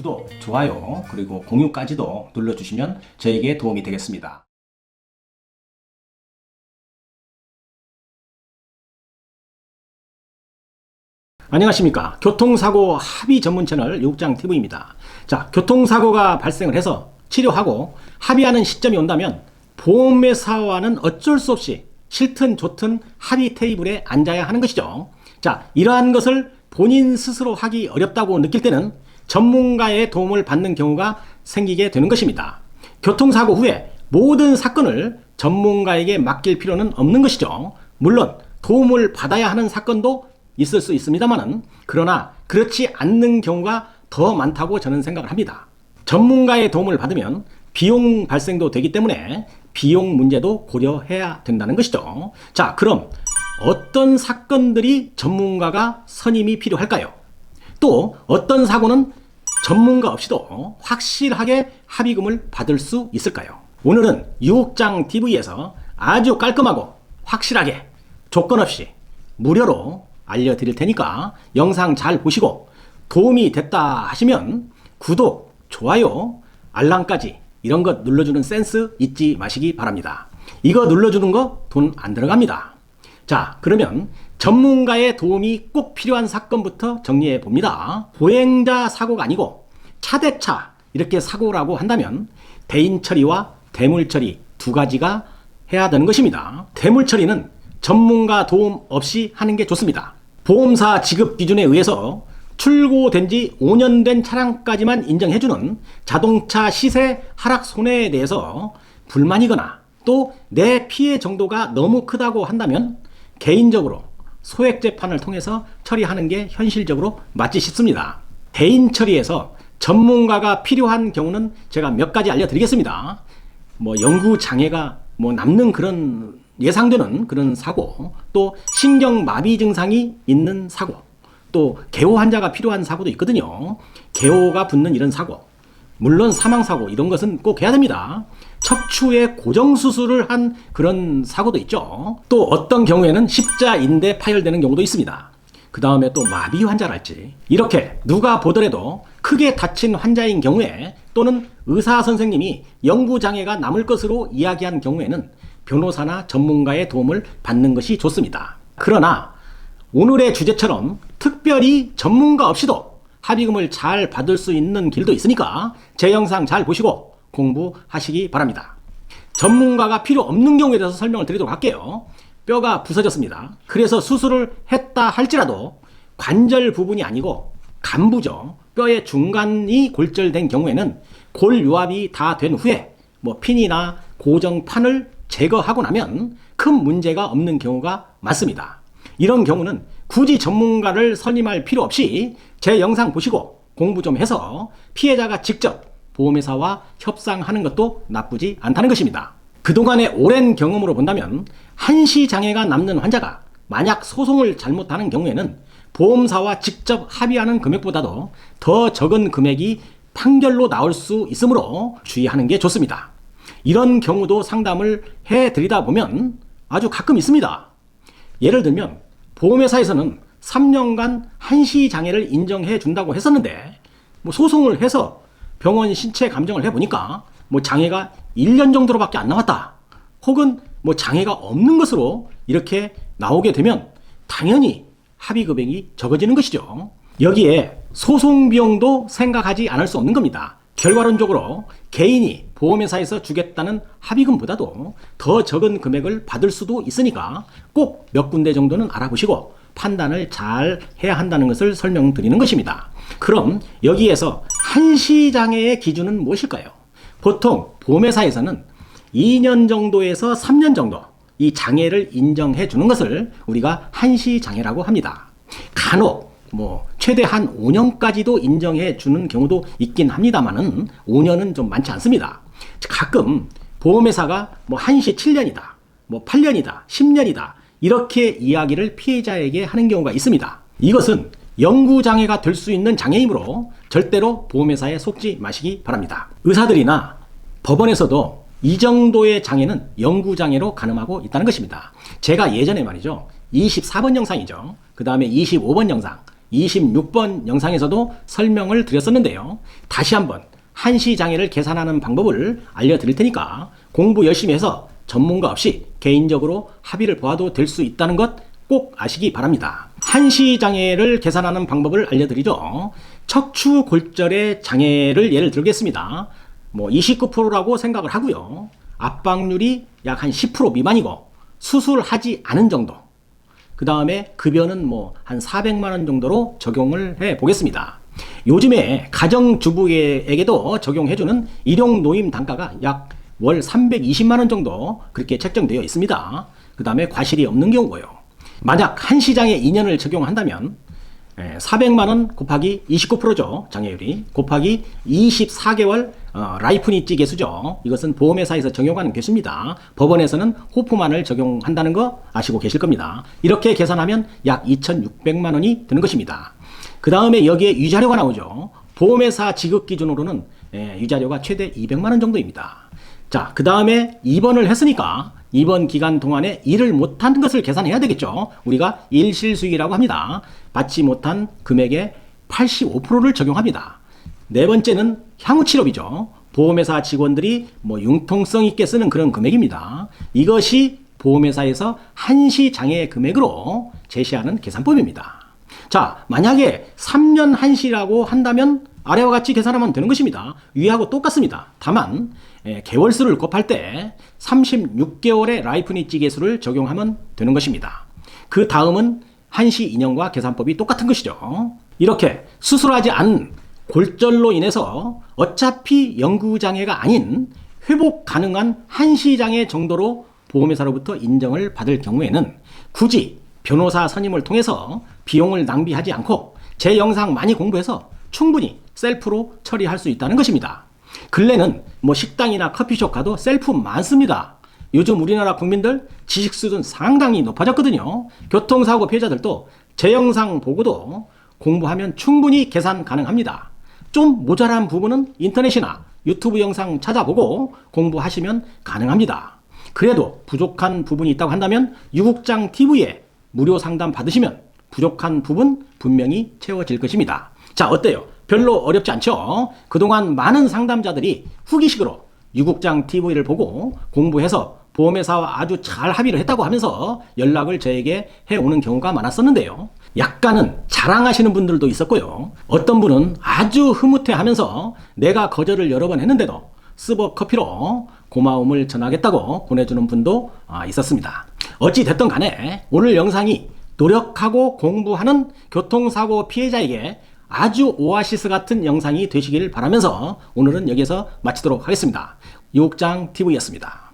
구독, 좋아요, 그리고 공유까지도 눌러주시면 저에게 도움이 되겠습니다. 안녕하십니까. 교통사고 합의 전문 채널 육장TV입니다. 자, 교통사고가 발생을 해서 치료하고 합의하는 시점이 온다면 보험회사와는 어쩔 수 없이 싫든 좋든 합의 테이블에 앉아야 하는 것이죠. 자, 이러한 것을 본인 스스로 하기 어렵다고 느낄 때는 전문가의 도움을 받는 경우가 생기게 되는 것입니다. 교통사고 후에 모든 사건을 전문가에게 맡길 필요는 없는 것이죠. 물론 도움을 받아야 하는 사건도 있을 수 있습니다만은 그러나 그렇지 않는 경우가 더 많다고 저는 생각을 합니다. 전문가의 도움을 받으면 비용 발생도 되기 때문에 비용 문제도 고려해야 된다는 것이죠. 자, 그럼 어떤 사건들이 전문가가 선임이 필요할까요? 또 어떤 사고는 전문가 없이도 확실하게 합의금을 받을 수 있을까요? 오늘은 유혹장 TV에서 아주 깔끔하고 확실하게 조건 없이 무료로 알려드릴 테니까 영상 잘 보시고 도움이 됐다 하시면 구독, 좋아요, 알람까지 이런 것 눌러주는 센스 잊지 마시기 바랍니다. 이거 눌러주는 거 돈 안 들어갑니다. 자, 그러면 전문가의 도움이 꼭 필요한 사건부터 정리해 봅니다. 보행자 사고가 아니고 차대차 이렇게 사고라고 한다면 대인 처리와 대물 처리 두 가지가 해야 되는 것입니다. 대물 처리는 전문가 도움 없이 하는 게 좋습니다. 보험사 지급 기준에 의해서 출고된 지 5년 된 차량까지만 인정해주는 자동차 시세 하락 손해에 대해서 불만이거나 또 내 피해 정도가 너무 크다고 한다면 개인적으로 소액 재판을 통해서 처리하는 게 현실적으로 맞지 싶습니다. 대인 처리에서 전문가가 필요한 경우는 제가 몇 가지 알려드리겠습니다. 뭐 연구 장애가 뭐 남는 그런 예상되는 그런 사고, 또 신경 마비 증상이 있는 사고, 또 개호 환자가 필요한 사고도 있거든요. 개호가 붙는 이런 사고, 물론 사망 사고 이런 것은 꼭 해야 됩니다. 척추에 고정 수술을 한 그런 사고도 있죠. 또 어떤 경우에는 십자인대 파열되는 경우도 있습니다. 그 다음에 또 마비 환자랄지 이렇게 누가 보더라도 크게 다친 환자인 경우에 또는 의사 선생님이 연구 장애가 남을 것으로 이야기한 경우에는 변호사나 전문가의 도움을 받는 것이 좋습니다. 그러나 오늘의 주제처럼 특별히 전문가 없이도 합의금을 잘 받을 수 있는 길도 있으니까 제 영상 잘 보시고 공부하시기 바랍니다. 전문가가 필요 없는 경우에 대해서 설명을 드리도록 할게요. 뼈가 부서졌습니다. 그래서 수술을 했다 할지라도 관절 부분이 아니고 간부죠. 뼈의 중간이 골절된 경우에는 골 유압이 다 된 후에 뭐 핀이나 고정판을 제거하고 나면 큰 문제가 없는 경우가 많습니다. 이런 경우는 굳이 전문가를 선임할 필요 없이 제 영상 보시고 공부 좀 해서 피해자가 직접 보험회사와 협상하는 것도 나쁘지 않다는 것입니다. 그동안의 오랜 경험으로 본다면 한시 장애가 남는 환자가 만약 소송을 잘못하는 경우에는 보험사와 직접 합의하는 금액보다도 더 적은 금액이 판결로 나올 수 있으므로 주의하는 게 좋습니다. 이런 경우도 상담을 해 드리다 보면 아주 가끔 있습니다. 예를 들면 보험회사에서는 3년간 한시 장애를 인정해 준다고 했었는데 뭐 소송을 해서 병원 신체 감정을 해 보니까 뭐 장애가 1년 정도로밖에 안 남았다. 혹은 뭐 장애가 없는 것으로 이렇게 나오게 되면 당연히 합의 금액이 적어지는 것이죠. 여기에 소송 비용도 생각하지 않을 수 없는 겁니다. 결과론적으로 개인이 보험회사에서 주겠다는 합의금보다도 더 적은 금액을 받을 수도 있으니까 꼭 몇 군데 정도는 알아보시고 판단을 잘 해야 한다는 것을 설명드리는 것입니다. 그럼 여기에서 한 시장애의 기준은 무엇일까요? 보통 보험회사에서는 2년 정도에서 3년 정도 이 장애를 인정해 주는 것을 우리가 한시 장애라고 합니다. 간혹 뭐 최대 한 5년까지도 인정해 주는 경우도 있긴 합니다만은 5년은 좀 많지 않습니다. 가끔 보험회사가 뭐 한시 7년이다, 뭐 8년이다, 10년이다 이렇게 이야기를 피해자에게 하는 경우가 있습니다. 이것은 영구 장애가 될 수 있는 장애이므로 절대로 보험회사에 속지 마시기 바랍니다. 의사들이나 법원에서도 이 정도의 장애는 영구 장애로 가늠하고 있다는 것입니다. 제가 예전에 말이죠. 24번 영상이죠. 그 다음에 25번 영상, 26번 영상에서도 설명을 드렸었는데요. 다시 한번 한시 장애를 계산하는 방법을 알려드릴 테니까 공부 열심히 해서 전문가 없이 개인적으로 합의를 보아도 될 수 있다는 것 꼭 아시기 바랍니다. 한시 장애를 계산하는 방법을 알려드리죠. 척추 골절의 장애를 예를 들겠습니다. 뭐 29%라고 생각을 하고요. 압박률이 약 한 10% 미만이고 수술하지 않은 정도. 그 다음에 급여는 뭐 한 400만 원 정도로 적용을 해 보겠습니다. 요즘에 가정주부에게도 적용해주는 일용 노임 단가가 약 월 320만 원 정도 그렇게 책정되어 있습니다. 그 다음에 과실이 없는 경우고요. 만약 한 시장에 2년을 적용한다면 400만 원 곱하기 29%죠. 장애율이 곱하기 24개월 어, 라이프니찌 개수죠. 이것은 보험회사에서 적용하는 개수입니다. 법원에서는 호프만을 적용한다는 거 아시고 계실 겁니다. 이렇게 계산하면 약 2,600만 원이 드는 것입니다. 그 다음에 여기에 유자료가 나오죠. 보험회사 지급 기준으로는 예, 유자료가 최대 200만 원 정도입니다. 자, 그 다음에 입원을 했으니까 이번 기간 동안에 일을 못한 것을 계산해야 되겠죠. 우리가 일실수익이라고 합니다. 받지 못한 금액의 85%를 적용합니다. 네 번째는 향후 치료비죠. 보험회사 직원들이 뭐 융통성 있게 쓰는 그런 금액입니다. 이것이 보험회사에서 한시 장애 금액으로 제시하는 계산법입니다. 자, 만약에 3년 한시라고 한다면 아래와 같이 계산하면 되는 것입니다. 위하고 똑같습니다. 다만 예, 개월수를 곱할 때 36개월의 라이프니찌 개수를 적용하면 되는 것입니다. 그 다음은 한시 인형과 계산법이 똑같은 것이죠. 이렇게 수술하지 않은 골절로 인해서 어차피 영구장애가 아닌 회복 가능한 한시장애 정도로 보험회사로부터 인정을 받을 경우에는 굳이 변호사 선임을 통해서 비용을 낭비하지 않고 제 영상 많이 공부해서 충분히 셀프로 처리할 수 있다는 것입니다. 근래는 뭐 식당이나 커피숍 가도 셀프 많습니다. 요즘 우리나라 국민들 지식 수준 상당히 높아졌거든요. 교통사고 피해자들도 제 영상 보고도 공부하면 충분히 계산 가능합니다. 좀 모자란 부분은 인터넷이나 유튜브 영상 찾아보고 공부하시면 가능합니다. 그래도 부족한 부분이 있다고 한다면 유국장 TV에 무료 상담 받으시면 부족한 부분 분명히 채워질 것입니다. 자, 어때요? 별로 어렵지 않죠? 그동안 많은 상담자들이 후기식으로 유국장 TV를 보고 공부해서 보험회사와 아주 잘 합의를 했다고 하면서 연락을 저에게 해오는 경우가 많았었는데요. 약간은 자랑하시는 분들도 있었고요. 어떤 분은 아주 흐뭇해 하면서 내가 거절을 여러 번 했는데도 스벅 커피로 고마움을 전하겠다고 보내주는 분도 아, 있었습니다. 어찌 됐든 간에 오늘 영상이 노력하고 공부하는 교통사고 피해자에게 아주 오아시스 같은 영상이 되시길 바라면서 오늘은 여기서 마치도록 하겠습니다. 유옥장 TV였습니다.